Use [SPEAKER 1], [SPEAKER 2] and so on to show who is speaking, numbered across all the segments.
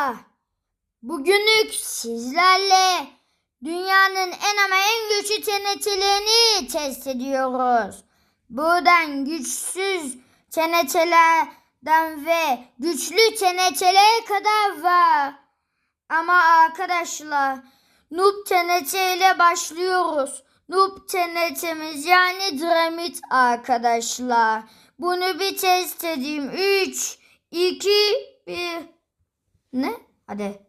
[SPEAKER 1] arkadaşlar. Bugünlük sizlerle dünyanın en ama en güçlü TNT'lerini test ediyoruz. Buradan güçsüz TNT'lerden ve güçlü TNT'lere kadar var. Ama arkadaşlar Noob TNT ile başlıyoruz. Noob TNT'miz yani Dramit arkadaşlar. Bunu bir test edeyim. 3, 2, 1. Ne? Hadi.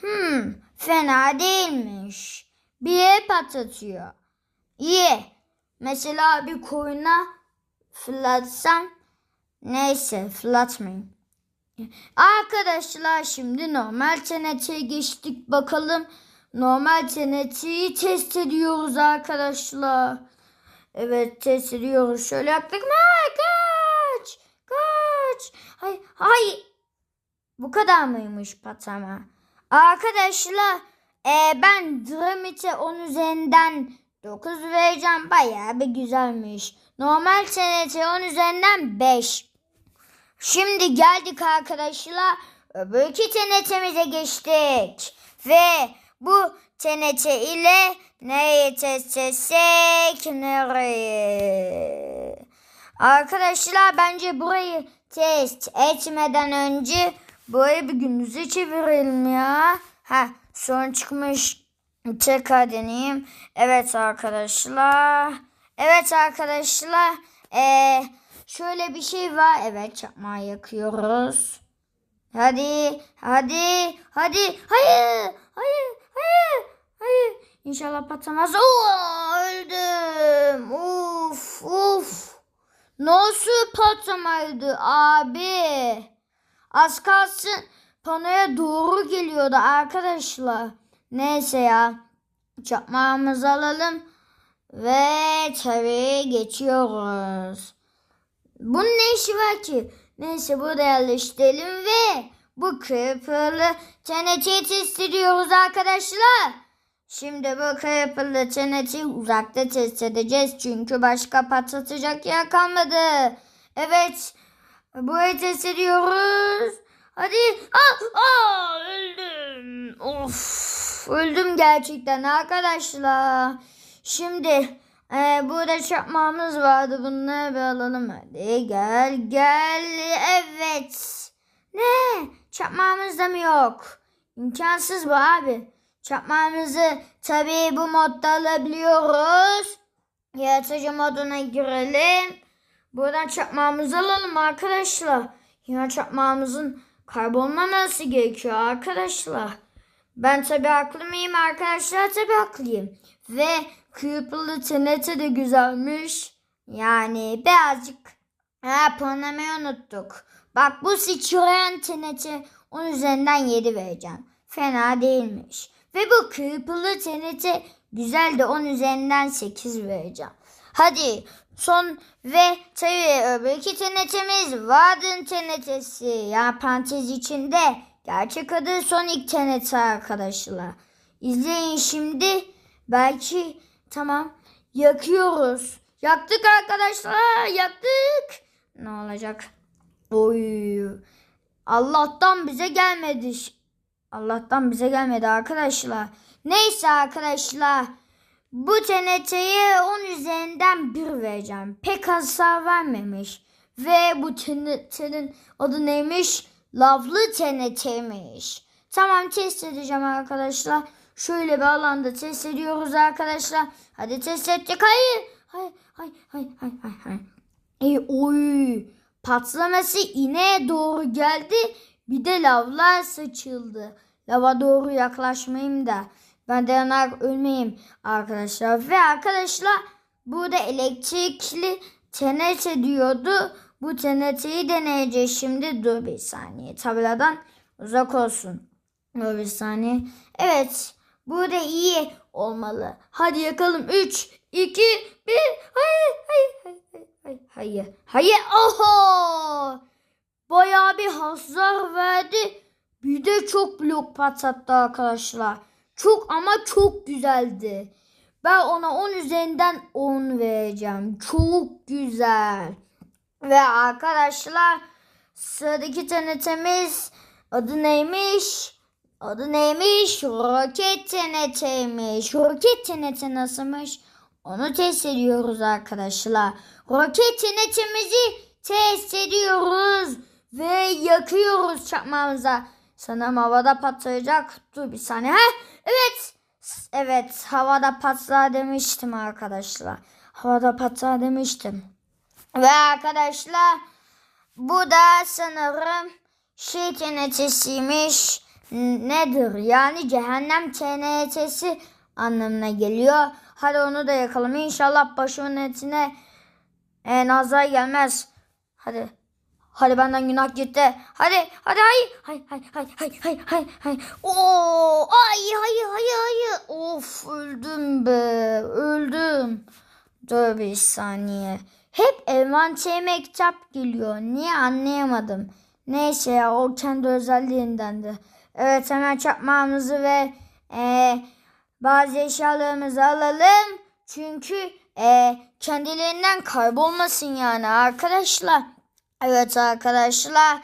[SPEAKER 1] Hmm, fena değilmiş. Bir yere patlatıyor. İyi. Mesela bir koyuna fırlatsam. Neyse fırlatmayayım. Arkadaşlar şimdi normal TNT'ye geçtik bakalım. Normal TNT'yi test ediyoruz arkadaşlar. Evet test ediyoruz. Şöyle yaptık mı? Kaç! Kaç! Hay, hay. Bu kadar mıymış patlama? Arkadaşlar e, ben Dramit'e 10 üzerinden 9 vereceğim. Bayağı bir güzelmiş. Normal TNT 10 üzerinden 5. Şimdi geldik arkadaşlar. Öbürki TNT'mize geçtik. Ve bu TNT ile neyi test etsek nereye? Arkadaşlar bence burayı test etmeden önce burayı bir günümüze çevirelim ya. Ha sorun çıkmış. Tekrar deneyeyim. Evet arkadaşlar. Evet arkadaşlar. Ee, şöyle bir şey var. Evet çakmağı yakıyoruz. Hadi, hadi, hadi. Hayır, hayır, hayır, hayır. İnşallah patlamaz. Oo, öldüm. Uf, uf. Nasıl patlamaydı abi? Az kalsın panoya doğru geliyordu arkadaşlar. Neyse ya. Çakmağımızı alalım. Ve tabii geçiyoruz. Bunun ne işi var ki? Neyse burada yerleştirelim ve bu kırpırlı TNT'yi test ediyoruz arkadaşlar. Şimdi bu kırpırlı TNT'yi uzakta test edeceğiz. Çünkü başka patlatacak yer kalmadı. Evet. Burayı test ediyoruz. Hadi. Aa, aa, öldüm. Of. Öldüm gerçekten arkadaşlar. Şimdi ee, burada çakmağımız vardı. Bunları bir alalım. Hadi gel gel. Evet. Ne? Çakmağımız da mı yok? İmkansız bu abi. Çakmağımızı tabii bu modda alabiliyoruz. Yaratıcı moduna girelim. Buradan çakmağımızı alalım arkadaşlar. Yine çakmağımızın kaybolmaması gerekiyor arkadaşlar. Ben tabii haklı mıyım arkadaşlar? Tabii haklıyım. Ve Creepy'lı TNT de güzelmiş. Yani birazcık ha, puanlamayı unuttuk. Bak bu Citroen TNT 10 üzerinden 7 vereceğim. Fena değilmiş. Ve bu Creepy'lı TNT güzel de 10 üzerinden 8 vereceğim. Hadi son ve tabii öbürki TNT'miz Warden TNT'si. Yani parantez içinde gerçek adı Sonic TNT arkadaşlar. İzleyin şimdi. Belki tamam yakıyoruz. Yaktık arkadaşlar yaktık. Ne olacak? Oy. Allah'tan bize gelmedi. Allah'tan bize gelmedi arkadaşlar. Neyse arkadaşlar. Bu TNT'ye 10 üzerinden 1 vereceğim. Pek hasar vermemiş. Ve bu TNT'nin adı neymiş? Lavlı TNT'miş. Tamam test edeceğim arkadaşlar. Şöyle bir alanda test ediyoruz arkadaşlar. Hadi test ettik. Hayır. Hayır. Hayır. Hayır. Hayır. Hayır. hayır. E, oy. Patlaması ineğe doğru geldi. Bir de lavlar saçıldı. Lava doğru yaklaşmayayım da. Ben de yanar ölmeyeyim arkadaşlar. Ve arkadaşlar burada elektrikli TNT diyordu. Bu TNT'yi deneyeceğiz şimdi. Dur bir saniye. Tabeladan uzak olsun. Dur bir saniye. Evet. Burada iyi olmalı. Hadi yakalım. 3, 2, 1. Hayır, hayır, hayır, hayır, hayır. Hayır. Oho! Bayağı bir hasar verdi. Bir de çok blok patlattı arkadaşlar. Çok ama çok güzeldi. Ben ona 10 üzerinden 10 vereceğim. Çok güzel. Ve arkadaşlar sıradaki TNT'miz Adı neymiş? Adı neymiş? Roket TNT'ymiş. Roket TNT nasılmış? Onu test ediyoruz arkadaşlar. Roket TNT'mizi test ediyoruz. Ve yakıyoruz çakmağımıza. Sanırım havada patlayacak. Dur bir saniye. Ha? Evet. Evet havada patlar demiştim arkadaşlar. Havada patlar demiştim. Ve arkadaşlar bu da sanırım şey TNT'siymiş. Nedir? Yani cehennem TNT'si anlamına geliyor. Hadi onu da yakalım. İnşallah başımın etine e, nazar gelmez. Hadi. Hadi benden günah gitti. Hadi hadi hay hay hay hay hay hay hay hay. Oo ay hay hay hay. Of öldüm be. Öldüm. Dur bir saniye. Hep envanterime kitap geliyor. Niye anlayamadım. Neyse ya o kendi özelliğindendi. Evet hemen çakmağımızı ve e, bazı eşyalarımızı alalım. Çünkü e, kendilerinden kaybolmasın yani arkadaşlar. Evet arkadaşlar.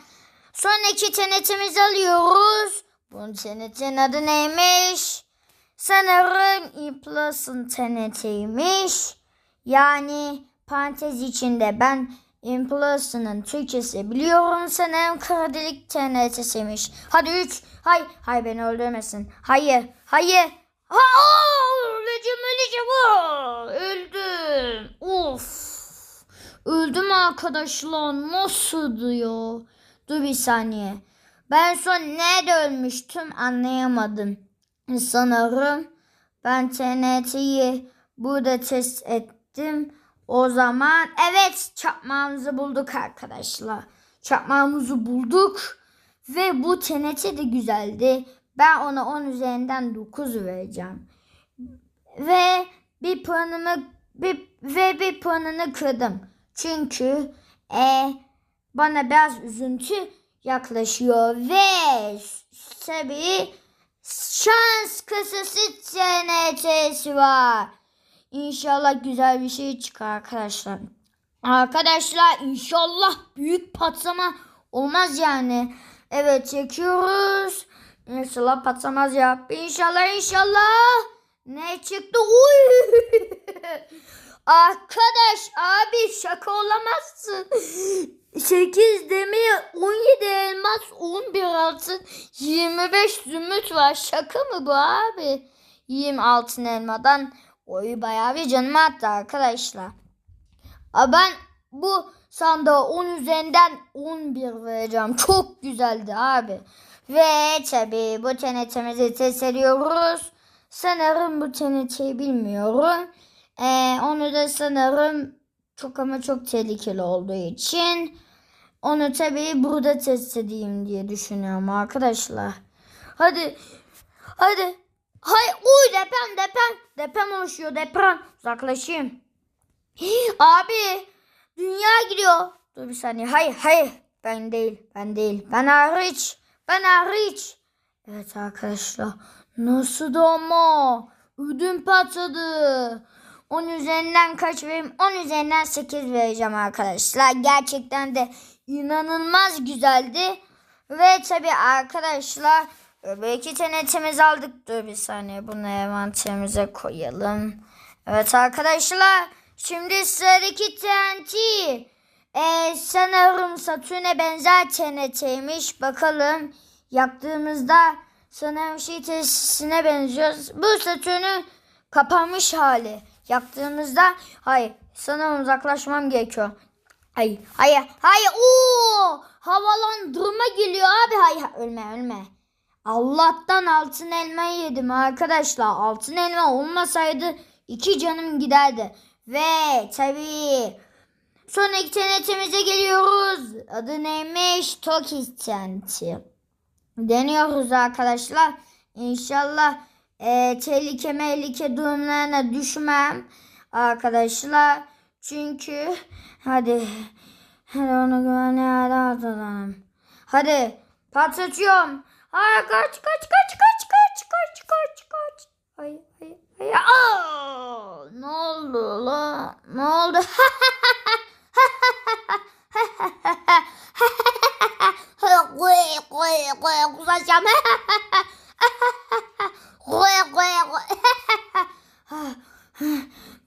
[SPEAKER 1] Sonraki tenetimizi alıyoruz. Bunun tenetin adı neymiş? Sanırım Implus'ın tenetiymiş. Yani parantez içinde ben Implus'ın Türkçesi biliyorum sanırım kara delik. Hadi 3. Hay, hay beni öldürmesin. Hayır, hayır. Ha, aa, öleceğim, öleceğim. Aa, öldüm. Of. Öldüm arkadaşlar. Nasıl diyor? Dur bir saniye. Ben son nerede ölmüştüm anlayamadım. Sanırım ben TNT'yi burada test ettim. O zaman evet çakmağımızı bulduk arkadaşlar. Çakmağımızı bulduk. Ve bu TNT de güzeldi. Ben ona 10 üzerinden 9 vereceğim. Ve bir puanımı bir, ve bir puanını kırdım. Çünkü e, bana biraz üzüntü yaklaşıyor ve tabii şans kasası TNT'si var. İnşallah güzel bir şey çıkar arkadaşlar. Arkadaşlar inşallah büyük patlama olmaz yani. Evet çekiyoruz. İnşallah patlamaz ya. İnşallah inşallah. Ne çıktı? Uy! Arkadaş abi şaka olamazsın. 8 demir, 17 elmas, 11 altın, 25 zümrüt var. Şaka mı bu abi? 20 altın elmadan oyu bayağı bir canıma attı arkadaşlar. Abi ben bu sandığa 10 üzerinden 11 vereceğim. Çok güzeldi abi. Ve tabi bu TNT'mizi test ediyoruz. Sanırım bu TNT'yi bilmiyorum. Ee, onu da sanırım çok ama çok tehlikeli olduğu için onu tabii burada test edeyim diye düşünüyorum arkadaşlar. Hadi. Hadi. Hay uy deprem deprem. Deprem oluşuyor deprem. Uzaklaşayım. Abi. Dünya gidiyor. Dur bir saniye. Hayır hayır. Ben değil. Ben değil. Ben hariç. Ben hariç. Evet arkadaşlar. Nasıl da ama. Ödüm patladı. 10 üzerinden kaç vereyim? 10 üzerinden 8 vereceğim arkadaşlar. Gerçekten de inanılmaz güzeldi. Ve tabi arkadaşlar belki tenetimizi aldık. Dur bir saniye bunu envanterimize koyalım. Evet arkadaşlar şimdi sıradaki TNT. Ee, sanırım Satürn'e benzer TNT'ymiş. Bakalım yaktığımızda sanırım şey tesisine benziyor. Bu Satürn'ün kapanmış hali. Yaktığımızda hayır sanırım uzaklaşmam gerekiyor. Hayır hayır hayır ooo havalandırma geliyor abi hayır ölme ölme. Allah'tan altın elma yedim arkadaşlar. Altın elma olmasaydı iki canım giderdi. Ve tabii sonraki TNT'mize geliyoruz. Adı neymiş? Toki TNT. Deniyoruz arkadaşlar. İnşallah e, tehlike mehlike durumlarına düşmem arkadaşlar. Çünkü hadi hadi onu güvenliğe atalım. Hadi patlatıyorum. Hayır kaç kaç kaç kaç kaç kaç kaç. Ay ay ay. Aa, ne oldu la? Ne oldu? koy koy kusacağım. koy koy koy.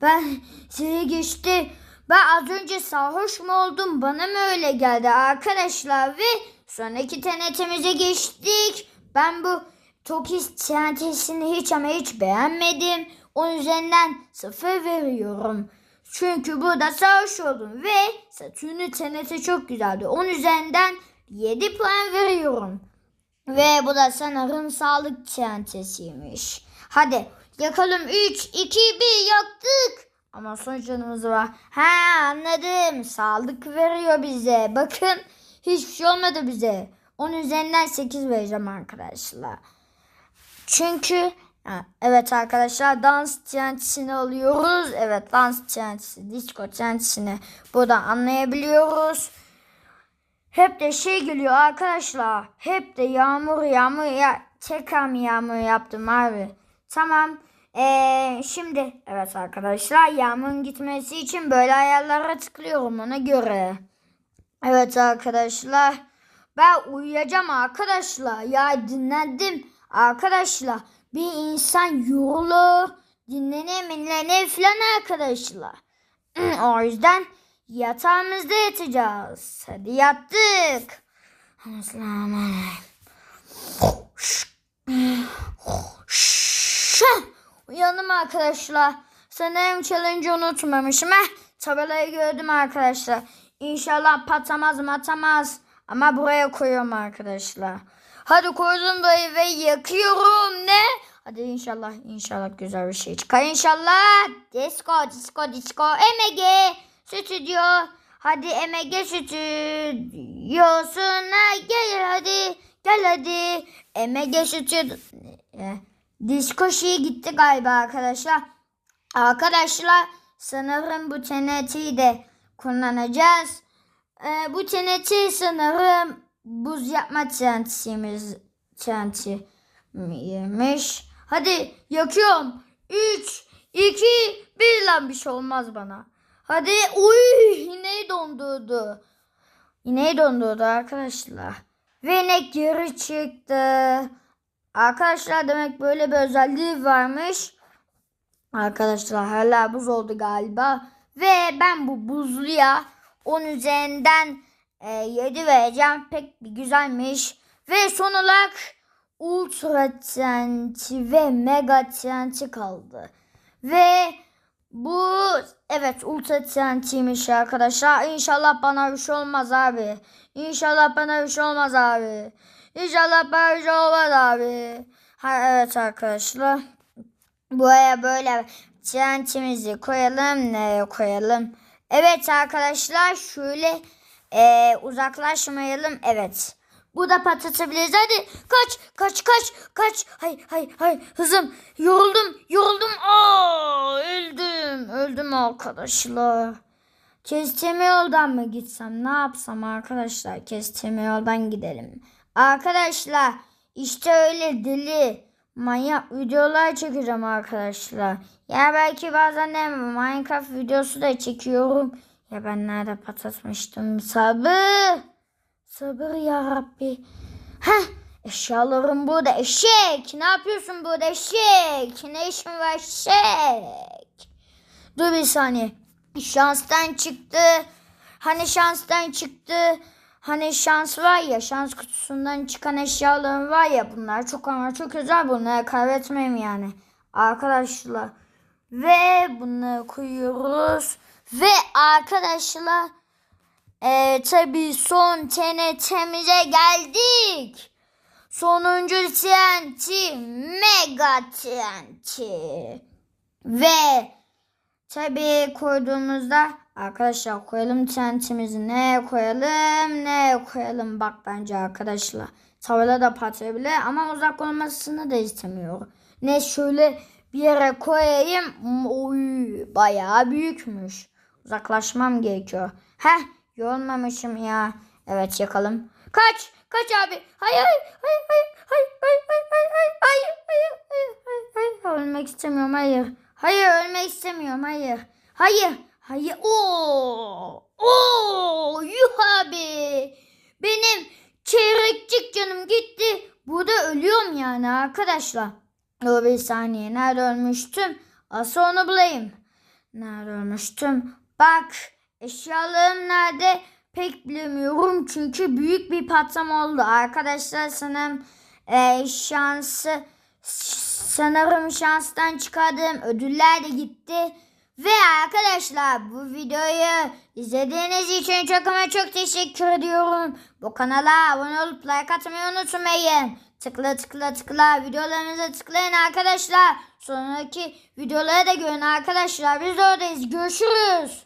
[SPEAKER 1] ben sizi geçti. Ben önce sarhoş mu oldum? Bana mı öyle geldi arkadaşlar? Ve sonraki TNT'mize geçtik. Ben bu Tokis TNT'sini hiç ama hiç beğenmedim. Onun üzerinden sıfır veriyorum. Çünkü burada sarhoş oldum ve Satürn'ün TNT çok güzeldi. Onun üzerinden 7 puan veriyorum. Ve bu da sanırım sağlık TNT'siymiş. Hadi yakalım 3, 2, 1 yaktık. Ama son canımız var. Ha anladım. Sağlık veriyor bize. Bakın hiçbir şey olmadı bize. Onun üzerinden 8 vereceğim arkadaşlar. Çünkü evet arkadaşlar dans TNT'sini alıyoruz. Evet dans TNT'si, disco TNT'sini burada anlayabiliyoruz. Hep de şey geliyor arkadaşlar. Hep de yağmur yağmur ya. Tekrar yağmur yaptım abi? Tamam. Ee, şimdi evet arkadaşlar yağmurun gitmesi için böyle ayarlara tıklıyorum ona göre. Evet arkadaşlar. Ben uyuyacağım arkadaşlar. Ya dinlendim. Arkadaşlar bir insan yorulur. Dinlenir minlenir falan arkadaşlar. o yüzden yatağımızda yatacağız. Hadi yattık. Uyandım arkadaşlar. Sanırım challenge unutmamışım. Heh, tabelayı gördüm arkadaşlar. İnşallah patlamaz matamaz. Ama buraya koyuyorum arkadaşlar. Hadi koydum burayı ve yakıyorum. Ne? Hadi inşallah inşallah güzel bir şey çıkar. İnşallah. Disco disco disco. MG stüdyo. Hadi MG stüdyosuna gel hadi. Gel hadi. MG stüdyo. Disco şey gitti galiba arkadaşlar. Arkadaşlar sanırım bu TNT'yi de kullanacağız. Ee, bu TNT sanırım buz yapma TNT'simiz TNT'ymiş. Hadi yakıyorum. 3, 2, 1 lan bir şey olmaz bana. Hadi uy ineği dondurdu. İneği dondurdu arkadaşlar. Ve inek geri çıktı. Arkadaşlar demek böyle bir özelliği varmış. Arkadaşlar hala buz oldu galiba. Ve ben bu buzluya 10 üzerinden e, 7 vereceğim. Pek bir güzelmiş. Ve son olarak Ultra TNT ve Mega TNT kaldı. Ve bu evet Ultra TNT'ymiş arkadaşlar. İnşallah bana bir şey olmaz abi. İnşallah bana bir şey olmaz abi. İnşallah şey olmaz abi. Ha, evet arkadaşlar. Buraya böyle TNT'mizi koyalım. Nereye koyalım? Evet arkadaşlar şöyle e, uzaklaşmayalım. Evet. Bu da patlatabiliriz. Hadi kaç kaç kaç kaç. Hay hay hay hızım. Yoruldum yoruldum. Aa, öldüm. Öldüm arkadaşlar. Kestirme yoldan mı gitsem? Ne yapsam arkadaşlar? Kestirme yoldan gidelim. Arkadaşlar işte öyle deli manyak videolar çekeceğim arkadaşlar. Ya belki bazen de Minecraft videosu da çekiyorum. Ya ben nerede patlatmıştım? Sabır. Sabır ya Rabbi. Heh. Eşyalarım burada eşek. Ne yapıyorsun burada eşek? Ne işin var eşek? Dur bir saniye. Şanstan çıktı. Hani şanstan çıktı. Hani şans var ya şans kutusundan çıkan eşyalarım var ya bunlar çok ama çok özel bunları kaybetmeyeyim yani. Arkadaşlar ve bunları koyuyoruz. Ve arkadaşlar e, tabii son TNT'mize geldik. Sonuncu TNT Mega TNT. Ve tabii koyduğumuzda arkadaşlar koyalım TNT'mizi ne koyalım ne koyalım bak bence arkadaşlar. Tavla da patlayabilir ama uzak olmasını da istemiyor. Ne şöyle bir yere koyayım. Oy bayağı büyükmüş. Uzaklaşmam gerekiyor. Heh yorulmamışım ya. Evet yakalım. Kaç kaç abi. Hayır hayır hayır hayır hayır hayır hayır hayır hayır hayır hayır hayır hayır ölmek istemiyorum hayır. Hayır ölmek istemiyorum hayır. Hayır hayır. Oo oo yuh abi. Benim çeyrekçik canım gitti. Burada ölüyorum yani arkadaşlar. Dur bir saniye. Nerede ölmüştüm? Asıl onu bulayım. Nerede ölmüştüm? Bak eşyalarım nerede? Pek bilemiyorum çünkü büyük bir patlama oldu. Arkadaşlar sanırım e, şansı sanırım şanstan çıkardığım ödüller de gitti. Ve arkadaşlar bu videoyu izlediğiniz için çok ama çok teşekkür ediyorum. Bu kanala abone olup like atmayı unutmayın. Tıkla tıkla tıkla videolarınıza tıklayın arkadaşlar. Sonraki videoları da görün arkadaşlar. Biz de oradayız. Görüşürüz.